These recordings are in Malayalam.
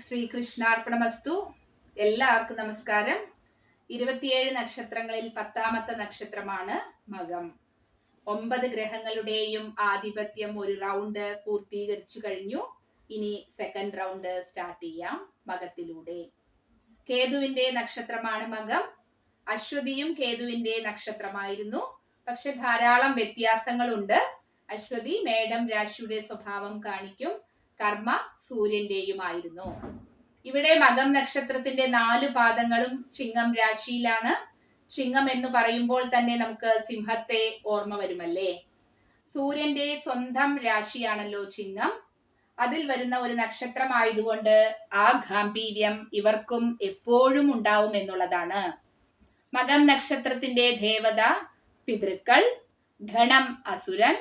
ശ്രീകൃഷ്ണാർപ്പണമസ്തു. എല്ലാവർക്കും നമസ്കാരം. ഇരുപത്തിയേഴ് നക്ഷത്രങ്ങളിൽ പത്താമത്തെ നക്ഷത്രമാണ് മകം. ഒമ്പത് ഗ്രഹങ്ങളുടെയും ആധിപത്യം ഒരു റൗണ്ട് പൂർത്തീകരിച്ചു കഴിഞ്ഞു. ഇനി സെക്കൻഡ് റൗണ്ട് സ്റ്റാർട്ട് ചെയ്യാം മകത്തിലൂടെ. കേതുവിന്റെ നക്ഷത്രമാണ് മകം. അശ്വതിയും കേതുവിന്റെ നക്ഷത്രമായിരുന്നു. പക്ഷെ ധാരാളം വ്യത്യാസങ്ങളുണ്ട്. അശ്വതി മേഡം രാശിയുടെ സ്വഭാവം കാണിക്കും. കർമ്മ സൂര്യന്റെയുമായിരുന്നു. ഇവിടെ മകം നക്ഷത്രത്തിന്റെ നാല് പാദങ്ങളും ചിങ്ങം രാശിയിലാണ്. ചിങ്ങം എന്ന് പറയുമ്പോൾ തന്നെ നമുക്ക് സിംഹത്തെ ഓർമ്മ വരുമല്ലേ? സൂര്യന്റെ സ്വന്തം രാശിയാണല്ലോ ചിങ്ങം. അതിൽ വരുന്ന ഒരു നക്ഷത്രമായതുകൊണ്ട് ആ ഗാംഭീര്യം ഇവർക്കും എപ്പോഴും ഉണ്ടാവും എന്നുള്ളതാണ്. മകം നക്ഷത്രത്തിന്റെ ദേവത പിതൃക്കൾ ഗണം അസുരൻ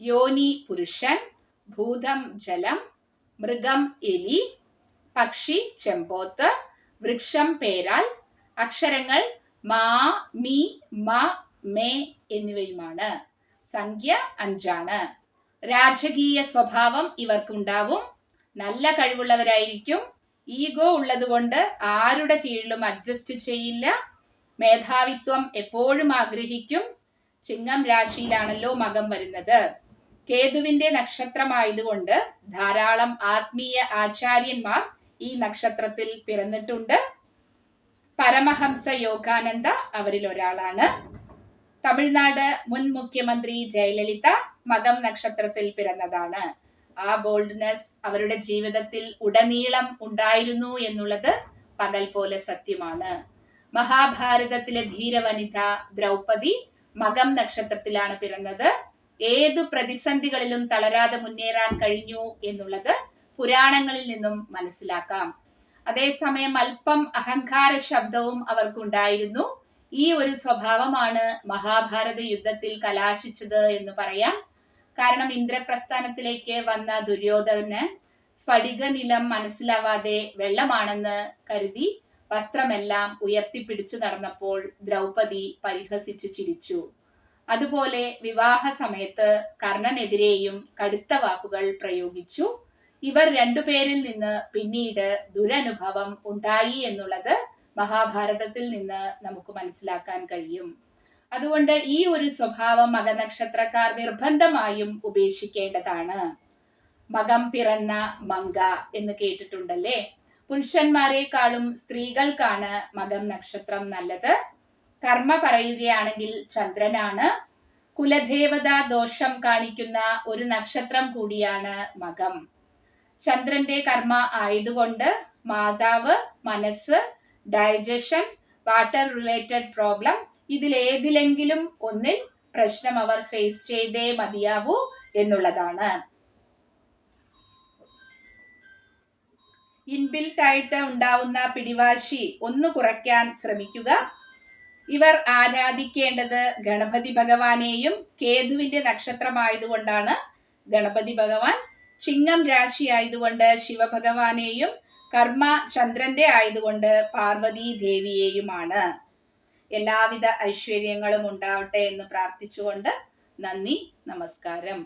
യോനി പുരുഷൻ ഭൂതം ജലം മൃഗം എലി പക്ഷി ചെമ്പോത്ത് വൃക്ഷം പേരാൽ അക്ഷരങ്ങൾ മാ മി മ മേ എന്നിവയുമാണ്. സംഖ്യ അഞ്ചാണ്. രാജകീയ സ്വഭാവം ഇവർക്കുണ്ടാവും നല്ല കഴിവുള്ളവരായിരിക്കും. ഈഗോ ഉള്ളതുകൊണ്ട് ആരുടെ കീഴിലും അഡ്ജസ്റ്റ് ചെയ്യില്ല. മേധാവിത്വം എപ്പോഴും ആഗ്രഹിക്കും. ചിങ്ങം രാശിയിലാണല്ലോ മകം വരുന്നത്. കേതുവിന്റെ നക്ഷത്രമായതുകൊണ്ട് ധാരാളം ആത്മീയ ആചാര്യന്മാർ ഈ നക്ഷത്രത്തിൽ പിറന്നിട്ടുണ്ട്. പരമഹംസ യോഗാനന്ദ അവരിൽ ഒരാളാണ്. തമിഴ്നാട് മുൻ മുഖ്യമന്ത്രി ജയലളിത മകം നക്ഷത്രത്തിൽ പിറന്നതാണ്. ആ ബോൾഡ്നെസ് അവരുടെ ജീവിതത്തിൽ ഉടനീളം ഉണ്ടായിരുന്നു എന്നുള്ളത് പകൽ പോലെ സത്യമാണ്. മഹാഭാരതത്തിലെ ധീരവനിത ദ്രൗപദി മകം നക്ഷത്രത്തിലാണ് പിറന്നത്. ഏത് പ്രതിസന്ധികളിലും തളരാതെ മുന്നേറാൻ കഴിഞ്ഞു എന്നുള്ളത് പുരാണങ്ങളിൽ നിന്നും മനസ്സിലാക്കാം. അതേസമയം അല്പം അഹങ്കാര ശബ്ദവും അവർക്കുണ്ടായിരുന്നു. ഈ ഒരു സ്വഭാവമാണ് മഹാഭാരത യുദ്ധത്തിൽ കലാശിച്ചത് എന്ന് പറയാം. കാരണം ഇന്ദ്രപ്രസ്ഥാനത്തിലേക്ക് വന്ന ദുര്യോധനന് സ്ഫടിക നിലം മനസ്സിലാവാതെ വെള്ളമാണെന്ന് കരുതി വസ്ത്രമെല്ലാം ഉയർത്തിപ്പിടിച്ചു നടന്നപ്പോൾ ദ്രൗപദി പരിഹസിച്ചു ചിരിച്ചു. അതുപോലെ വിവാഹ സമയത്ത് കർണനെതിരെയും കടുത്ത വാക്കുകൾ പ്രയോഗിച്ചു. ഇവർ രണ്ടുപേരിൽ നിന്ന് പിന്നീട് ദുരനുഭവം ഉണ്ടായി എന്നുള്ളത് മഹാഭാരതത്തിൽ നിന്ന് നമുക്ക് മനസ്സിലാക്കാൻ കഴിയും. അതുകൊണ്ട് ഈ ഒരു സ്വഭാവം മകനക്ഷത്രക്കാർ നിർബന്ധമായും ഉപേക്ഷിക്കേണ്ടതാണ്. മകം പിറന്ന മങ്ക എന്ന് കേട്ടിട്ടുണ്ടല്ലേ? പുരുഷന്മാരെക്കാളും സ്ത്രീകൾക്കാണ് മകം നക്ഷത്രം നല്ലത്. കർമ്മ പറയുകയാണെങ്കിൽ ചന്ദ്രനാണ്. കുലദേവതാ ദോഷം കാണിക്കുന്ന ഒരു നക്ഷത്രം കൂടിയാണ് മകം. ചന്ദ്രന്റെ കർമ്മ ആയതുകൊണ്ട് മാതാവ് മനസ്സ് ഡൈജഷൻ വാട്ടർ റിലേറ്റഡ് പ്രോബ്ലം ഇതിലേതിലെങ്കിലും ഒന്നിൽ പ്രശ്നം അവർ ഫേസ് ചെയ്തേ മതിയാവൂ എന്നുള്ളതാണ്. ഇൻബിൽറ്റ് ആയിട്ട് ഉണ്ടാവുന്ന പിടിവാശി ഒന്ന് കുറയ്ക്കാൻ ശ്രമിക്കുക. ഇവർ ആരാധിക്കേണ്ടത് ഗണപതി ഭഗവാനെയും കേതുവിന്റെ നക്ഷത്രമായതുകൊണ്ടാണ് ഗണപതി ഭഗവാൻ ചിങ്ങം രാശി ആയതുകൊണ്ട് ശിവഭഗവാനെയും കർമ്മ ചന്ദ്രന്റെ ആയതുകൊണ്ട് പാർവതി ദേവിയെയുമാണ്. എല്ലാവിധ ഐശ്വര്യങ്ങളും ഉണ്ടാവട്ടെ എന്ന് പ്രാർത്ഥിച്ചുകൊണ്ട് നന്ദി നമസ്കാരം.